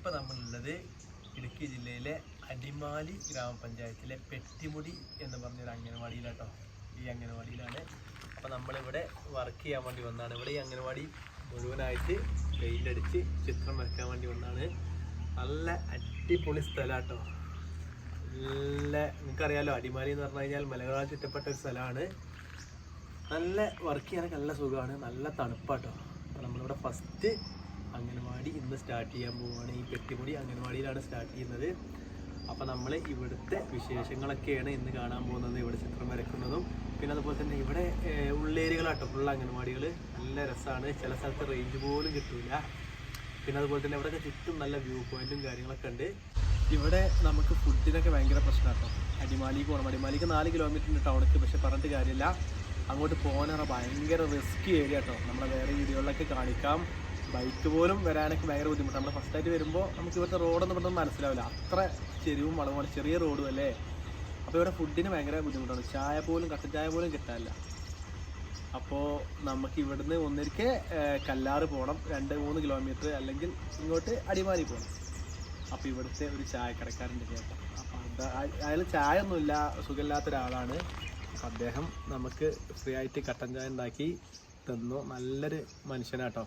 ഇപ്പം നമ്മളുള്ളത് ഇടുക്കി ജില്ലയിലെ അടിമാലി ഗ്രാമപഞ്ചായത്തിലെ പെട്ടിമുടി എന്ന് പറഞ്ഞൊരു അംഗനവാടിയിലാട്ടോ ഈ അംഗനവാടിയിലാണ് അപ്പോൾ നമ്മളിവിടെ വർക്ക് ചെയ്യാൻ വേണ്ടി വന്നതാണ് ഇവിടെ ഈ അംഗനവാടി മുഴുവനായിട്ട് വെയിലടിച്ച് ചിത്രം വരയ്ക്കാൻ വേണ്ടി വന്നതാണ് നല്ല അടിപൊളി സ്ഥലമാട്ടോ നല്ല നിങ്ങൾക്കറിയാലോ അടിമാലി എന്ന് പറഞ്ഞു കഴിഞ്ഞാൽ മലകളാൽ ചുറ്റപ്പെട്ട ഒരു സ്ഥലമാണ്. നല്ല വർക്ക് ചെയ്യാനൊക്കെ നല്ല സുഖമാണ്. നല്ല തണുപ്പാട്ടോ. അപ്പോൾ നമ്മളിവിടെ ഫസ്റ്റ് അംഗനവാടി ഇന്ന് സ്റ്റാർട്ട് ചെയ്യാൻ പോവുകയാണ് ഈ പെട്ടിമുടി അംഗനവാടിയിലാണ് സ്റ്റാർട്ട് ചെയ്യുന്നത്. അപ്പോൾ നമ്മൾ ഇവിടുത്തെ വിശേഷങ്ങളൊക്കെയാണ് ഇന്ന് കാണാൻ പോകുന്നത് ഇവിടെ ചിത്രം വരക്കുന്നതും. പിന്നെ അതുപോലെ തന്നെ ഇവിടെ ഉള്ളേരികളാട്ടോ. ഫുൾ അംഗനവാടികൾ നല്ല രസമാണ് ചില സ്ഥലത്ത് റേഞ്ച് പോലും കിട്ടില്ല പിന്നെ അതുപോലെ തന്നെ ഇവിടെയൊക്കെ ചുറ്റും നല്ല വ്യൂ പോയിന്റും കാര്യങ്ങളൊക്കെ ഉണ്ട്. ഇവിടെ നമുക്ക് ഫുഡിനൊക്കെ ഭയങ്കര പ്രശ്നമാട്ടോ അടിമാലിക്ക് പോകണം അടിമാലിക്ക് നാല് കിലോമീറ്ററിന്റെ ടൗണിക്ക് പക്ഷെ പറഞ്ഞിട്ട് കാര്യമില്ല. അങ്ങോട്ട് പോകാനാണ് ഭയങ്കര റിസ്ക് ഏരിയ കേട്ടോ നമ്മളെ വേറെ വീഡിയോകളിലൊക്കെ കാണിക്കാം. ബൈക്ക് പോലും വരാനൊക്കെ ഭയങ്കര ബുദ്ധിമുട്ടാണ്. നമ്മൾ ഫസ്റ്റ് ആയിട്ട് വരുമ്പോൾ നമുക്ക് ഇവിടുത്തെ റോഡൊന്നും പെട്ടെന്ന് മനസ്സിലാവില്ല. അത്ര ചെരിവും വളവുമാണ് ചെറിയ റോഡും അല്ലേ? അപ്പോൾ ഇവിടെ ഫുഡിന് ഭയങ്കര ബുദ്ധിമുട്ടാണ്. ചായ പോലും കട്ടൻ ചായ പോലും കിട്ടാനില്ല. അപ്പോൾ നമുക്ക് ഇവിടുന്ന് ഒന്നിരിക്കെ കല്ലാറ് പോകണം രണ്ട് മൂന്ന് കിലോമീറ്റർ അല്ലെങ്കിൽ ഇങ്ങോട്ട് അടിമാലി പോകണം അപ്പോൾ ഇവിടുത്തെ ഒരു ചായക്കടക്കാരന്റെ ചേട്ടൻ അപ്പോൾ അത് അയാൾ ചായ ഒന്നുമില്ല സുഖമില്ലാത്ത ഒരാളാണ് അദ്ദേഹം നമുക്ക് ഫ്രീ ആയിട്ട് കട്ടൻ ചായ ഉണ്ടാക്കി തന്നു. നല്ലൊരു മനുഷ്യനാട്ടോ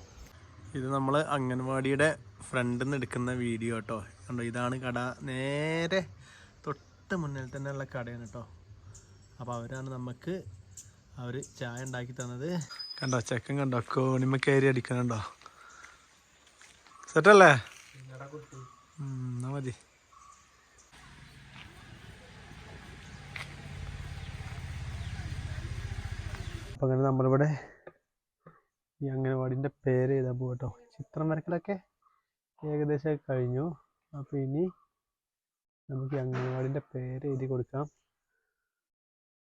ഇത് നമ്മൾ അംഗൻവാടിയുടെ ഫ്രണ്ടിൽ നിന്ന് എടുക്കുന്ന വീഡിയോ കേട്ടോ കണ്ടോ ഇതാണ് കട. നേരെ തൊട്ട് മുന്നിൽ തന്നെയുള്ള കടയാണ് കേട്ടോ അപ്പോൾ അവരാണ് നമുക്ക് അവർ ചായ ഉണ്ടാക്കി തന്നത്. കണ്ടോ ചെക്കൻ കണ്ടോ കോണിമ കയറി അടിക്കുന്നുണ്ടോ? സെറ്റല്ലേ എന്നാ മതി. അപ്പം അങ്ങനെ നമ്മളിവിടെ ഈ അംഗനവാടിന്റെ പേര് കേട്ടോ ചിത്രം വരക്കലൊക്കെ ഏകദേശം കഴിഞ്ഞു. അപ്പോൾ ഇനി നമുക്ക് അംഗനവാടിന്റെ പേര് എഴുതി കൊടുക്കാം.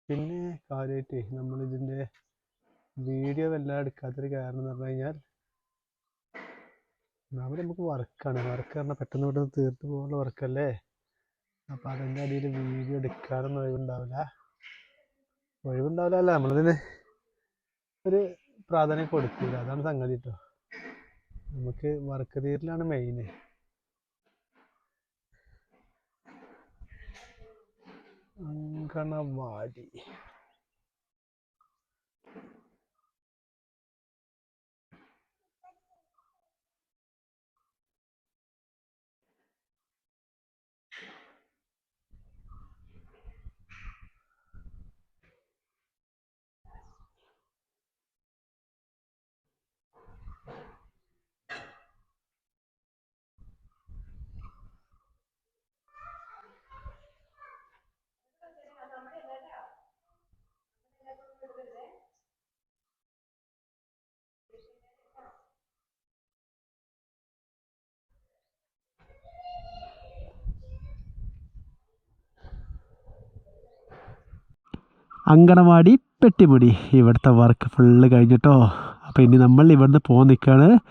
പിന്നെ കാര്യമായിട്ട് നമ്മളിതിന്റെ വീഡിയോ വല്ലാതെ എടുക്കാത്തൊരു കാരണം എന്ന് പറഞ്ഞു കഴിഞ്ഞാൽ ഒന്നാമത് നമുക്ക് വർക്കാണ് വർക്ക് പറഞ്ഞാൽ പെട്ടെന്ന് പെട്ടെന്ന് തീർത്ത് പോകാനുള്ള വർക്കല്ലേ അപ്പം അതിന്റെ അടിയിൽ വീഡിയോ എടുക്കാനൊന്നും ഒഴിവുണ്ടാവില്ല. ഒഴിവുണ്ടാവില്ല അല്ല നമ്മളിതിന് ഒരു പ്രാധാന്യം കൊടുക്കില്ല അതാണ് സംഗതി കേട്ടോ നമുക്ക് വർക്ക് തീരലാണ് മെയിന് അങ്കണവാടി. അങ്കണവാടി പെട്ടിമുടി. ഇവിടുത്തെ വർക്ക് ഫുള്ള് കഴിഞ്ഞിട്ടോ. അപ്പോൾ ഇനി നമ്മൾ ഇവിടുന്ന് പോകാൻ നിൽക്കുകയാണ്